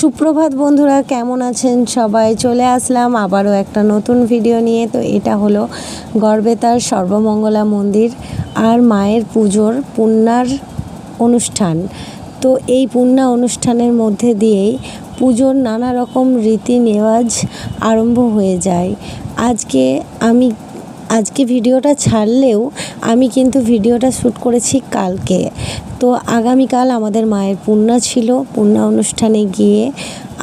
সুপ্রভাত বন্ধুরা, কেমন আছেন সবাই? চলে আসলাম আবারও একটা নতুন ভিডিও নিয়ে। তো এটা হলো গড়বেতার সর্বমঙ্গলা মন্দির আর মায়ের পুজোর পুণ্যার অনুষ্ঠান। তো এই পুণ্যা অনুষ্ঠানের মধ্যে দিয়েই পুজোর নানা রকম রীতি নেওয়াজ আরম্ভ হয়ে যায়। আজকে আমি আজকে ভিডিওটা ছাড়লেও আমি কিন্তু ভিডিওটা শ্যুট করেছি কালকে। তো আগামীকাল আমাদের মায়ের পুণ্যা ছিল পুণ্যা অনুষ্ঠানে গিয়ে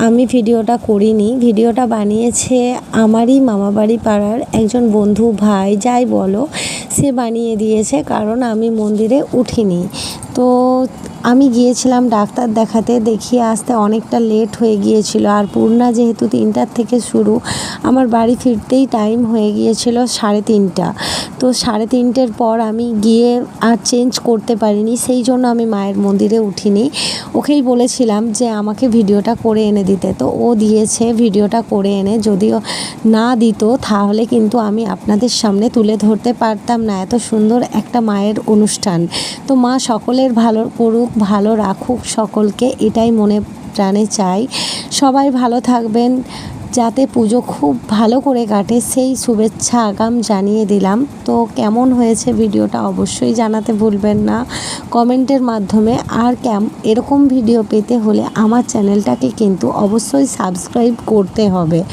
আমি ভিডিওটা করিনি। ভিডিওটা বানিয়েছে আমারই মামাবাড়ি পাড়ার একজন বন্ধু ভাই, যাই বলো, সে বানিয়ে দিয়েছে কারণ আমি মন্দিরে উঠিনি। তো আমি গিয়েছিলাম ডাক্তার দেখাতে দেখিয়ে আসতে অনেকটা লেট হয়ে গিয়েছিল। আর পূর্ণা যেহেতু তিনটার থেকে শুরু, আমার বাড়ি ফিরতেই টাইম হয়ে গিয়েছিল সাড়ে তিনটা। তো সাড়ে তিনটের পর আমি গিয়ে আর চেঞ্জ করতে পারিনি, সেই জন্য আমি মায়ের মন্দিরে উঠিনি। ওকেই বলেছিলাম যে আমাকে ভিডিওটা করে এনে দিতে। তো ও দিয়েছে ভিডিওটা করে এনে, যদিও না দিত, তাহলে কিন্তু আমি আপনাদের সামনে তুলে ধরতে পারতাম না। এত সুন্দর একটা মায়ের অনুষ্ঠান। তো মা সকলের ভালো করুক ভালো রাখুক সকলকে, এটাই মনে প্রাণে চাই। সবাই ভালো থাকবেন, যাতে পুজো খুব ভালো করে কাটে, সেই শুভেচ্ছা আগাম জানিয়ে দিলাম। তো কেমন হয়েছে ভিডিওটা অবশ্যই জানাতে ভুলবেন না। কমেন্টের মাধ্যমে আর ক্যাম, এরকম ভিডিও পেতে হলে আমার চ্যানেলটাকে কিন্তু অবশ্যই সাবস্ক্রাইব করতে হবে।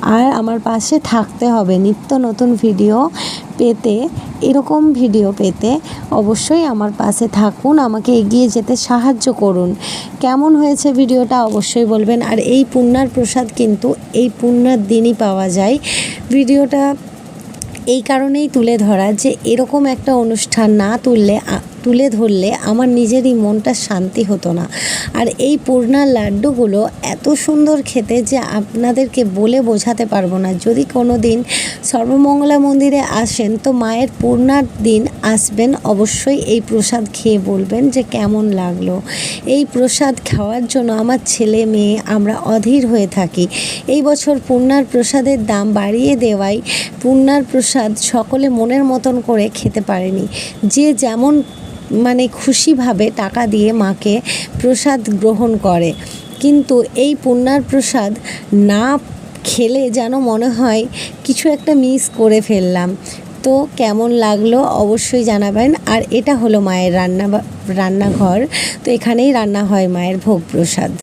আর আমার পাশে থাকতে হবে নিত্য নতুন ভিডিও পেতে। এরকম ভিডিও পেতে অবশ্যই আমার পাশে থাকুন, আমাকে এগিয়ে যেতে সাহায্য করুন। কেমন হয়েছে ভিডিওটা অবশ্যই বলবেন। আর এই পুণ্যার প্রসাদ কিন্তু এই পুণ্যার দিনই পাওয়া যায়। ভিডিওটা এই কারণেই তুলে ধরা যে এরকম একটা অনুষ্ঠান না তুললে তুলে ধরলে আমার নিজেরই মনটা শান্তি হতো না। আর এই পূর্ণার লাড্ডুগুলো এত সুন্দর খেতে যে আপনাদেরকে বলে বোঝাতে পারব না। যদি কোনো দিন সর্বমঙ্গলা মন্দিরে আসেন, তো মায়ের পূর্ণার দিন আসবেন, অবশ্যই এই প্রসাদ খেয়ে বলবেন যে কেমন লাগল। এই প্রসাদ খাওয়ার জন্য আমার ছেলে মেয়ে আমরা অধীর হয়ে থাকি। এই বছর পূর্ণার প্রসাদের দাম বাড়িয়ে দেওয়ায় পূর্ণার প্রসাদ সকলে মনের মতন করে খেতে পারেনি। যে যেমন মানে খুশিভাবে টাকা দিয়ে মাকে প্রসাদ গ্রহণ করে। কিন্তু এই পুণ্যার প্রসাদ না খেলে যেন মনে হয় কিছু একটা মিস করে ফেললাম। তো কেমন লাগল অবশ্যই জানাবেন। আর এটা হলো মায়ের রান্না রান্নাঘর। তো এখানেই রান্না হয় মায়ের ভোগ প্রসাদ।